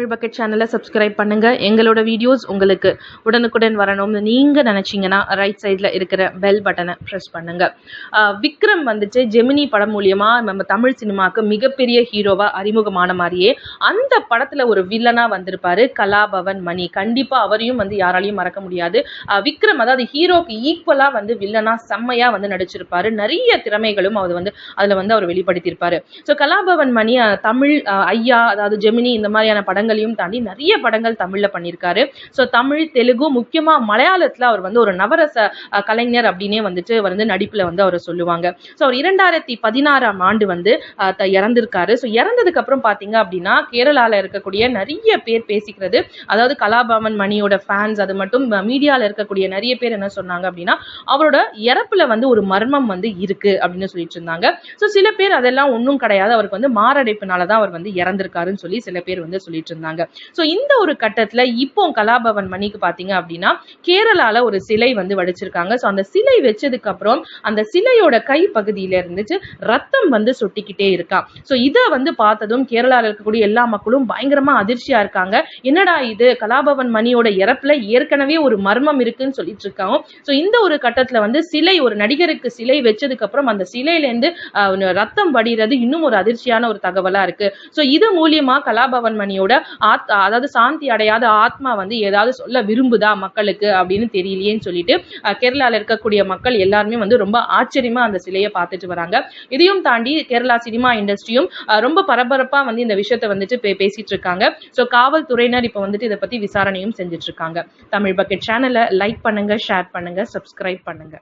Tamil bucket சேனலை subscribe பண்ணுங்க. எங்களோட வீடியோஸ் உங்களுக்கு உடனுக்குடன் வரணும்னு நீங்கள் நினச்சிங்கன்னா ரைட் சைடில் இருக்கிற பெல் பட்டனை ப்ரெஸ் பண்ணுங்க. விக்ரம் வந்துட்டு ஜெமினி படம் மூலியமாக நம்ம தமிழ் சினிமாவுக்கு மிகப்பெரிய ஹீரோவாக அறிமுகமான மாதிரியே அந்த படத்தில் ஒரு வில்லனாக வந்திருப்பார் கலாபவன் மணி. கண்டிப்பாக அவரையும் வந்து யாராலையும் மறக்க முடியாது. விக்ரம் அதாவது ஹீரோக்கு ஈக்குவலாக வந்து வில்லனாக செம்மையாக வந்து நடிச்சிருப்பாரு. நிறைய திறமைகளும் அவர் வந்து அதில் வந்து அவர் வெளிப்படுத்தியிருப்பார். ஸோ கலாபவன் மணி தமிழ் ஐயா அதாவது ஜெமினி இந்த மாதிரியான படங்கள் படங்களையும் தாண்டி நிறைய படங்கள் தமிழ்ல பண்ணியிருக்காரு. ஸோ தமிழ் தெலுங்கு முக்கியமா மலையாளத்தில் அவர் வந்து ஒரு நவரச கலைஞர் அப்படின்னே வந்துட்டு வந்து நடிப்புல வந்து அவர் சொல்லுவாங்க. ஸோ அவர் இரண்டாயிரத்தி பதினாறாம் ஆண்டு வந்து இறந்திருக்காரு. ஸோ இறந்ததுக்கு அப்புறம் பார்த்தீங்க அப்படின்னா கேரளாவில் இருக்கக்கூடிய நிறைய பேர் பேசிக்கிறது அதாவது கலாபவன் மணியோட ஃபேன்ஸ் அது மட்டும் மீடியாவில் இருக்கக்கூடிய நிறைய பேர் என்ன சொன்னாங்க அப்படின்னா அவரோட இறப்புல வந்து ஒரு மர்மம் வந்து இருக்கு அப்படின்னு சொல்லிட்டு இருந்தாங்க. ஸோ சில பேர் அதெல்லாம் ஒன்றும் கிடையாது. அவருக்கு வந்து மாரடைப்புனால தான் அவர் வந்து இறந்திருக்காருன்னு சொல்லி சில பேர் வந்து சொல்லிட்டு இருந்தாங்க ஸோ இந்த ஒரு கட்டத்துல இப்போ கலாபவன் மணிக்கு பாத்தீங்க அப்படின்னா கேரளால ஒரு சிலை வந்து வடிச்சிருக்காங்க. ஸோ அந்த சிலை வச்சதுக்கு அப்புறம் அந்த சிலையோட கை பகுதியில இருந்துச்சு ரத்தம் வந்து சொட்டிக்கிட்டே இருக்கா. ஸோ இதை வந்து பார்த்ததும் கேரளாவில் இருக்கக்கூடிய எல்லா மக்களும் பயங்கரமா அதிர்ச்சியா இருக்காங்க. என்னடா இது? கலாபவன் மணியோட இறப்புல ஏற்கனவே ஒரு மர்மம் இருக்குன்னு சொல்லிட்டு இருக்காங்க. ஸோ இந்த ஒரு கட்டத்துல வந்து சிலை ஒரு நடிகருக்கு சிலை வச்சதுக்கு அப்புறம் அந்த சிலையிலேருந்து ரத்தம் வடிகிறது இன்னும் ஒரு அதிர்ச்சியான ஒரு தகவலா இருக்கு. ஸோ இது மூலியமா கலாபவன் மணியோட ஆத் அதாவது சாந்தி அடையாத ஆத்மா வந்து ஏதாவது சொல்ல விரும்புதா மக்களுக்கு அப்படின்னு தெரியலையேன்னு சொல்லிட்டு கேரளாவில் இருக்கக்கூடிய மக்கள் எல்லாருமே வந்து ரொம்ப ஆச்சரியமா அந்த சிலையை பார்த்துட்டு வராங்க. இதையும் தாண்டி கேரளா சினிமா இண்டஸ்ட்ரியும் ரொம்ப பரபரப்பா வந்து இந்த விஷயத்தை வந்துட்டு பே- பேசிட்டு இருக்காங்க. ஸோ காவல்துறையினர் இப்போ வந்துட்டு இதை பத்தி விசாரணையும் செஞ்சுட்டு இருக்காங்க. தமிழ் பக்கெட் சேனலை லைக் பண்ணுங்க ஷேர் பண்ணுங்க சப்ஸ்கிரைப் பண்ணுங்க.